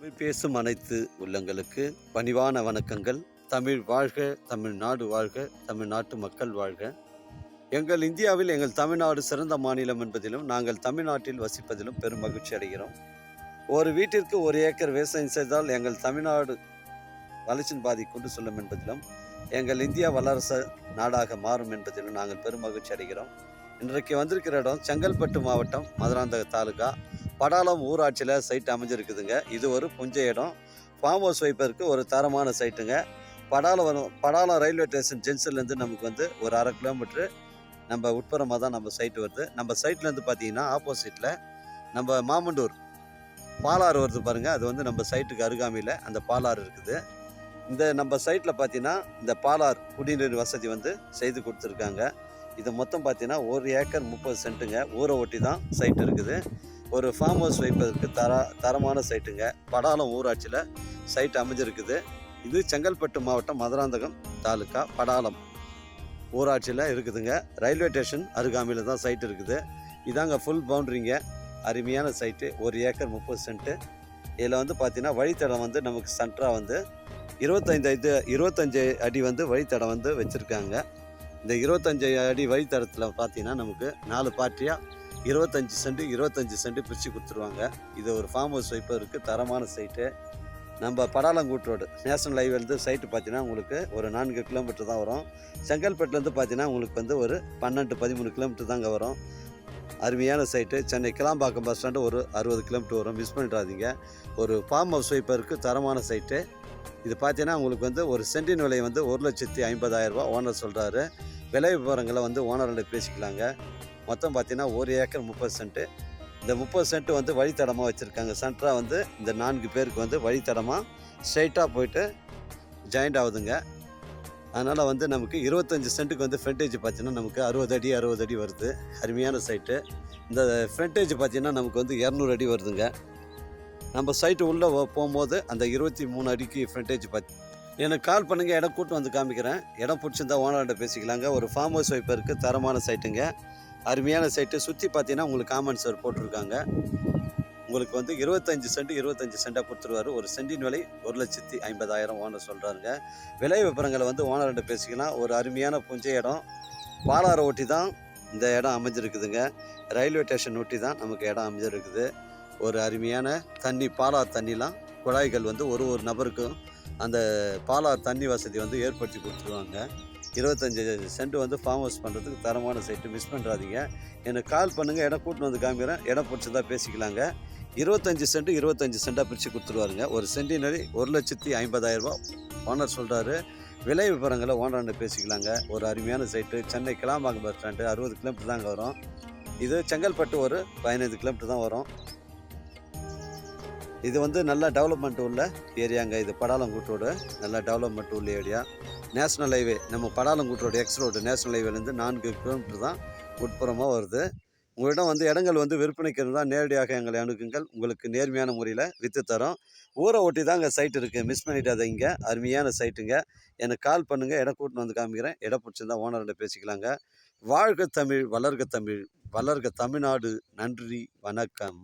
தமிழ் பேசும் அனைத்து உள்ளங்களுக்கு பணிவான வணக்கங்கள். தமிழ் வாழ்க தமிழ்நாடு வாழ்க தமிழ்நாட்டு மக்கள் வாழ்க. எங்கள் இந்தியாவில் எங்கள் தமிழ்நாடு சிறந்த மாநிலம் என்பதிலும் நாங்கள் தமிழ்நாட்டில் வசிப்பதிலும் பெரும் மகிழ்ச்சி அடைகிறோம். ஒரு வீட்டிற்கு ஒரு ஏக்கர் விவசாயம் செய்தால் எங்கள் தமிழ்நாடு வளர்ச்சியின் பாதி கொண்டு செல்லும் என்பதிலும் எங்கள் இந்தியா வல்லரசு நாடாக மாறும் என்பதிலும் நாங்கள் பெரும் மகிழ்ச்சி அடைகிறோம். இன்றைக்கு வந்திருக்கிற இடம் செங்கல்பட்டு மாவட்டம் மதுராந்தக தாலுகா. படாலம் ஊராட்சியில் சைட் அமைஞ்சிருக்குதுங்க. இது ஒரு புஞ்ச இடம். ஃபார்ம் ஹவுஸ் வைப்பதற்கு ஒரு தரமான சைட்டுங்க. படாலம் வரும் படாலம் ரயில்வே ஸ்டேஷன் ஜென்ஷன்லேருந்து நமக்கு வந்து ஒரு அரை கிலோமீட்ரு நம்ம உட்புறமாக தான் நம்ம சைட்டு வருது. நம்ம சைட்லேருந்து பார்த்தீங்கன்னா ஆப்போசிட்டில் நம்ம மாமண்டூர் பாலாறு வருது பாருங்கள் அது வந்து நம்ம சைட்டுக்கு அருகாமையில் அந்த பாலாறு இருக்குது. இந்த நம்ம சைட்டில் பார்த்தீங்கன்னா இந்த பாலார் குடிநீர் வசதி வந்து செய்து கொடுத்துருக்காங்க. இது மொத்தம் பார்த்தீங்கன்னா ஒரு ஏக்கர் முப்பது சென்ட்டுங்க. ஊரை ஒட்டி தான் சைட் இருக்குது. ஒரு ஃபார்ம் ஹவுஸ் வைப்பதற்கு தர தரமான சைட்டுங்க படாலம் ஊராட்சியில் சைட் அமைஞ்சிருக்குது. இது செங்கல்பட்டு மாவட்டம் மதுராந்தகம் தாலுக்கா படாலம் ஊராட்சியில் இருக்குதுங்க. ரயில்வே ஸ்டேஷன் அருகாமையில் தான் சைட் இருக்குது. இதாங்க ஃபுல் பவுண்ட்ரிங்க அருமையான சைட்டு ஒரு ஏக்கர் முப்பது சென்ட்டு இதில் வந்து பார்த்தீங்கன்னா வழித்தடம் வந்து நமக்கு சென்ட்ராக வந்து இருபத்தைந்து இது இருபத்தஞ்சு அடி வந்து வழித்தடம் வந்து வச்சுருக்காங்க. இந்த இருபத்தஞ்சு அடி வழித்தடத்தில் பார்த்தீங்கன்னா நமக்கு நாலு பார்ட்டியாக இருபத்தஞ்சி சென்ட் இருபத்தஞ்சி சென்ட் பிரித்து கொடுத்துருவாங்க. இது ஒரு ஃபார்ம் ஹவுஸ் வைப்பதற்கு தரமான சைட்டு நம்ம படாலங்கூட் ரோடு நேஷனல் ஹைவேலேருந்து சைட்டு பார்த்தீங்கன்னா உங்களுக்கு ஒரு நான்கு கிலோமீட்டர் தான் வரும். செங்கல்பட்டுலேருந்து பார்த்தீங்கன்னா உங்களுக்கு வந்து ஒரு பன்னெண்டு பதிமூணு கிலோமீட்டர் தாங்க வரும். அருமையான site Chennai Kilambakkam bus stand ஒரு அறுபது கிலோமீட்டர் வரும். மிஸ் பண்ணிடாதீங்க. ஒரு ஃபார்ம் ஹவுஸ் வைப்பதற்கு தரமான சைட்டு இது பார்த்தீங்கன்னா உங்களுக்கு வந்து ஒரு சென்டின் விலை வந்து ஒரு லட்சத்தி ஐம்பதாயிரரூபா ஓனர் சொல்கிறாரு விலை விவரங்களை வந்து ஓனர்கிட்ட பேசிக்கலாங்க. மொத்தம் பார்த்தீங்கன்னா ஒரு ஏக்கர் முப்பது சென்ட்டு. இந்த முப்பது சென்ட் வந்து வழித்தடமாக வச்சுருக்காங்க. சென்டராக வந்து இந்த நான்கு பேருக்கு வந்து வழித்தடமாக ஸ்ட்ரைட்டாக போயிட்டு ஜாயிண்ட் ஆகுதுங்க. அதனால் வந்து நமக்கு இருபத்தஞ்சி சென்ட்டுக்கு வந்து ஃப்ரண்டேஜ் பார்த்தீங்கன்னா நமக்கு அறுபது அடி அறுபது அடி வருது. அருமையான சைட்டு இந்த ஃப்ரண்டேஜ் பார்த்தீங்கன்னா நமக்கு வந்து இரநூறு அடி வருதுங்க. நம்ம சைட்டு உள்ளே போகும்போது அந்த இருபத்தி மூணு அடிக்கு ஃப்ரண்டேஜ் பார்த்து எனக்கு கால் பண்ணுங்கள் இடம் கூட்டு வந்து காமிக்கிறேன். இடம் பிடிச்சிருந்தா ஓனர்கிட்ட பேசிக்கலாங்க. ஒரு ஃபார்ம் ஹவுஸ் வைப்பருக்கு தரமான சைட்டுங்க அருமையான சைட்டு சுற்றி பார்த்தீங்கன்னா உங்களுக்கு காமன் சார் போட்டிருக்காங்க. உங்களுக்கு வந்து இருபத்தஞ்சி சென்ட் இருபத்தஞ்சி சென்ட்டாக கொடுத்துருவாரு. ஒரு சென்டின் விலை ஒரு லட்சத்தி ஐம்பதாயிரம் ஓனர் சொல்கிறாருங்க விலை விவரங்களை வந்து ஓனர்கிட்ட பேசிக்கலாம். ஒரு அருமையான புஞ்சை இடம். பாலாரை ஒட்டி தான் இந்த இடம் அமைஞ்சிருக்குதுங்க. ரயில்வே ஸ்டேஷன் ஒட்டி தான் நமக்கு இடம் அமைஞ்சிருக்குது. ஒரு அருமையான தண்ணி பாலாறு தண்ணிலாம் குழாய்கள் வந்து ஒரு ஒரு நபருக்கும் அந்த பாலாறு தண்ணி வசதி வந்து ஏற்படுத்தி கொடுத்துருவாங்க. இருபத்தஞ்சி சென்ட் வந்து ஃபார்ம் ஹவுஸ் பண்ணுறதுக்கு தரமான சைட்டு மிஸ் பண்ணுறாதீங்க எனக்கு கால் பண்ணுங்கள் இடம் கூட்டின்னு வந்து காமிக்கிறேன். இடம் பிடிச்சதா பேசிக்கலாங்க. இருபத்தஞ்சி சென்ட் இருபத்தஞ்சி சென்ட்டாக பிரித்து கொடுத்துருவாருங்க. ஒரு சென்டினரி ஒரு லட்சத்தி ஐம்பதாயிரரூபா ஓனர் சொல்கிறாரு விலை விவரங்களை ஓனர்னு பேசிக்கலாங்க. ஒரு அருமையான site Chennai Kilambakkam bus stand அறுபது கிலோமீட்டர் தாங்க வரும். இது செங்கல்பட்டு ஒரு பதினைந்து கிலோமீட்டர் தான் வரும். இது வந்து நல்லா டெவலப்மெண்ட் உள்ள ஏரியாங்க. இது படாலங்கூட் ரோடு நல்லா டெவலப்மெண்ட் உள்ள ஏரியா. நேஷ்னல் ஹைவே நம்ம Padalangkoot road x road national ஹைவேலேருந்து நான்கு கிலோமீட்டர் தான் உட்புறமாக வருது. உங்களிடம் வந்து இடங்கள் வந்து விற்பனைக்கு இருந்தால் நேரடியாக எங்களை அணுகுங்கள். உங்களுக்கு நேர்மையான முறையில் விற்று தரோம். ஊரை ஒட்டி தாங்க சைட் இருக்குது மிஸ் பண்ணிட்டாதீங்க அருமையான சைட்டுங்க எனக்கு கால் பண்ணுங்கள் இடம் கூட்டின்னு வந்து காமிக்கிறேன். இடம் பிடிச்சிருந்தா ஓனர்கிட்ட பேசிக்கலாங்க. வாழ்க தமிழ் வளர்க தமிழ் வளர்க தமிழ்நாடு. நன்றி வணக்கம்.